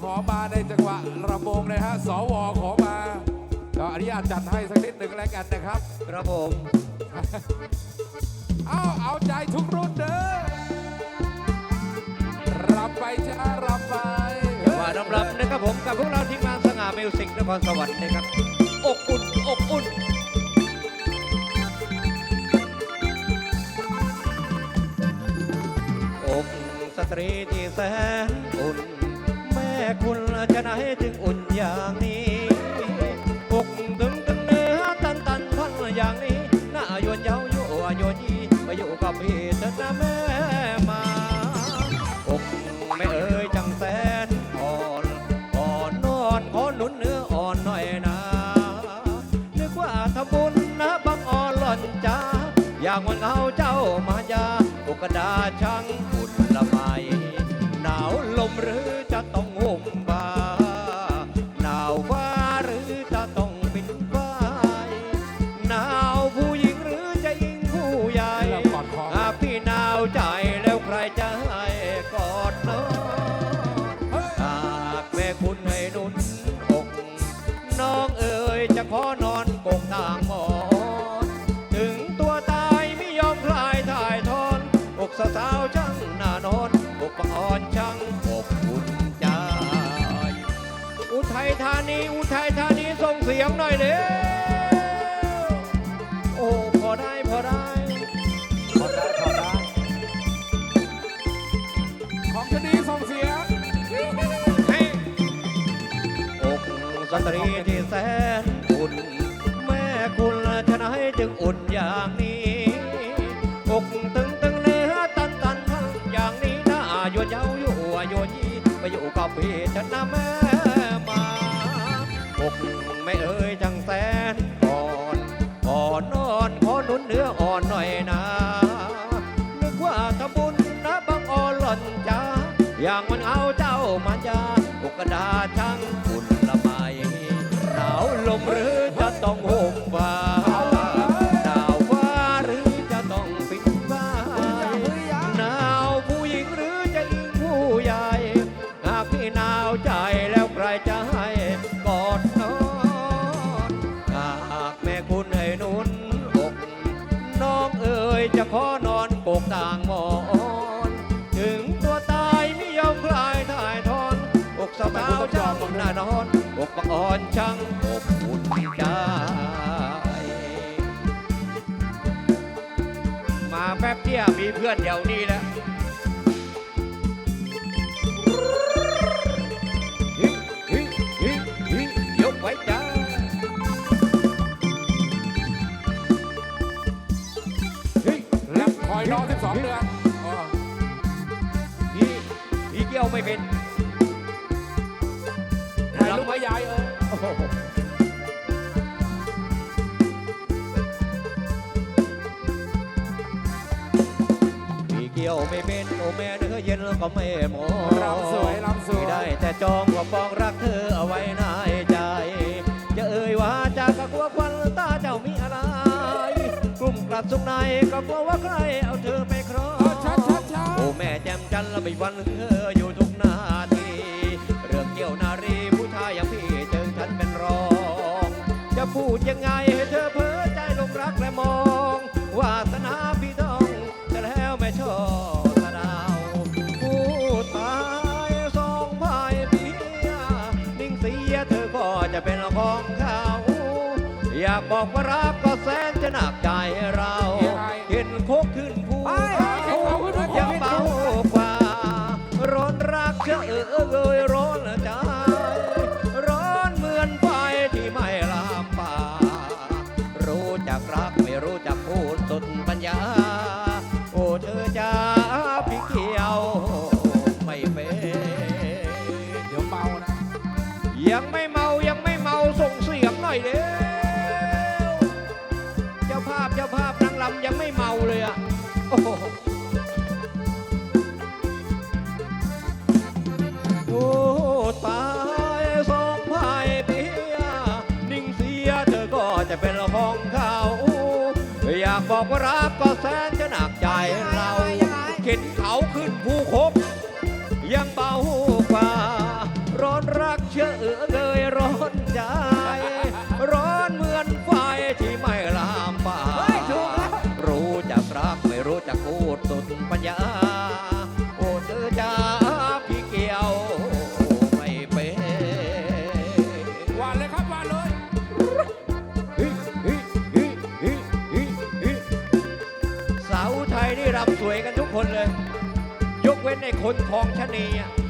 ขอมาในจังหวะระบงเลยฮะสวขอมาก็อนุญาตจัดให้สักนิดหนึ่งแล้วกันนะครับ ครับผม เอาเอาใจทุกรุ่นเด้อรับไปจ้ารับไปว่าน้ำรับนะครับผมกับพวกเราทีมงานสง่ามิวสิกนครสวรรค์นะครับอบอุ่นอบอุ่นอกสตรีที่แสนอุ่นแม่ คุณจะไหนถึงอุ่นอย่างนี้อกถึงตึงเนื้อตันตันพันอย่างนี้หน้าโยนเย้าโยโยนยีมาอยู่กับพี่เถิดนะแม่มาอกแม่เอ๋ยจังแสนอ่อนอ่อนนอนขอหนุนเนื้ออ่อนหน่อยนะนึกว่าทำบุญนะบังอ่อนหล่อนจ้าอยากวันเอาเจ้ามายาอุกระดา จึงอุ่นอย่างนี้อกตึงตึงเนื้อตันตันทั้งอย่างนี้น่าโยนเย้าอยู่โยนยีไปอยู่กับพี่ฉันนะแม่มาอกไม่เอ่ยจังแสนอ่อนอ่อนนอนขอหนุนเนื้ออ่อน อ๋ยจะขอนอนปกกต่างหมอน ถึงตัวตายไม่ยอมคลายถ่ายทอนอกสาวๆช่างหน้านอนอกปะอ่อนช่างอบอุ่นใจมาแป๊บเดียวมีเพื่อนเดี๋ยวนี้แล้ว อยน้อง12เดือนอ๋อพี่พี่เกี่ยวไม่เป็นถ่ายรูปให้ยายเออโอ้โหพี่เกี่ยวไม่เป็นโอแม่เนื้อเย็นแล้วก็ไม่หมอรำสวยรำสวยไม่ได้แต่จองว่าปองรักเธอเอาไว้ในใจ จะเอ่ยว่าจากก็กลัวควันตาเจ้ามีอะไร กลุ่มกลัดสุขในก็กลัวว่าใครเอาเธอไปค รอชัดชัดชัดโอ้แม่แจ่มจันทร์ละไม่วันเธออยู่ทุกนาที เรื่องเกี่ยวนารีผู้ชายอย่างพี่เจอฉันเป็นรอง จะพูดยังไงให้เธอเพ้อใจหลงรักและมอง วาสนาพี่ต้องจะแล้วไม่ชอบสะดาวผู้ตายสองพายเพียนิ่งเสียเธอก็จะเป็นของเขา อยากบอกว่ารักก็แสนจะหนักใจเรา บอกว่ารักก็แสนจะหนักใจเราเข็นเขาขึ้นภูคบ คนคองชะนีอ่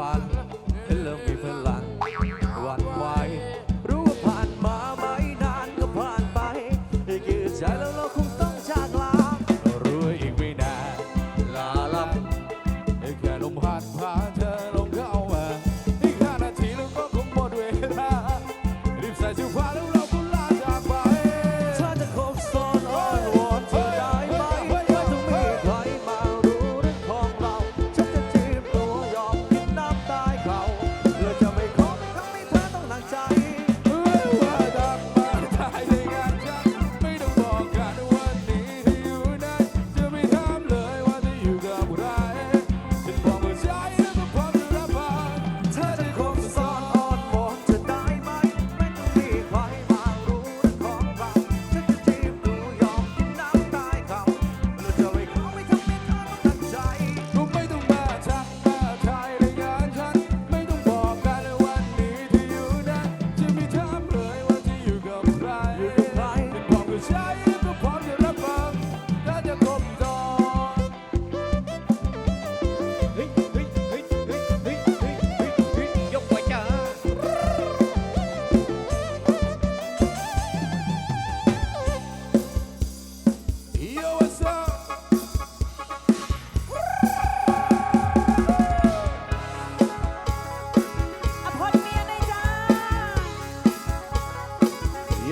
啊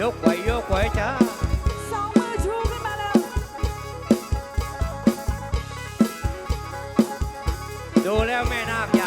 ยกไหวโยกไหวจ้าสองมือชูขึ้นมาแล้ว ดูแล้วแม่นาค